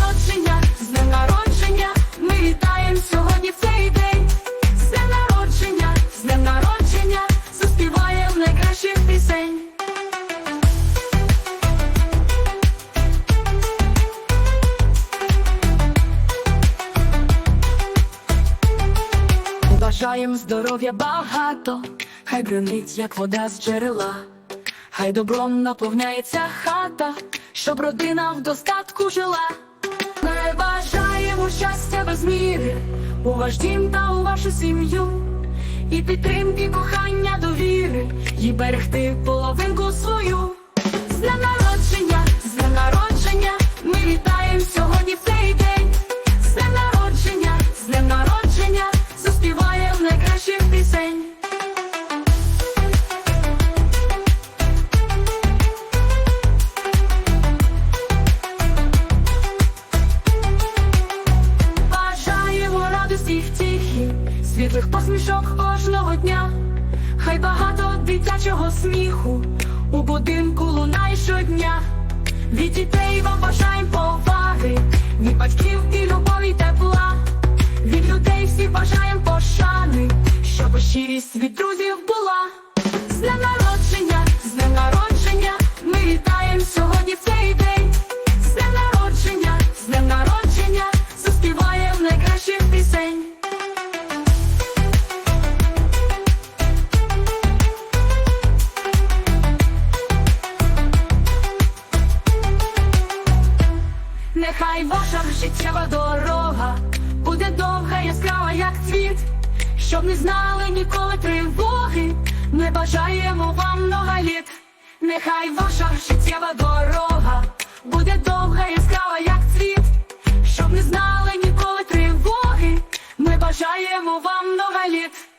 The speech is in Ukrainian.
народження, з днем народження, ми вітаємо сьогодні в цей день, з днем народження, з днем народження, заспіваємо найкращих пісень. Бажаєм здоров'я багато, хай бринить, як вода з джерела, хай добром наповняється хата, щоб родина в достатку жила. Щастя без міри у ваш дім та у вашу сім'ю, і підтримки, кохання, довіри, і берегти половинку світлих посмішок кожного дня, хай багато дитячого сміху у будинку лунає щодня. Від дітей вам бажаємо Хай ваша життєва дорога буде довга, яскрава, як цвіт, щоб не знали ніколи тривоги. Ми бажаємо вам много. Нехай ваша життєва дорога буде довга, яскрава, як цвіт, щоб не знали ніколи тривоги. Ми бажаємо вам много літ.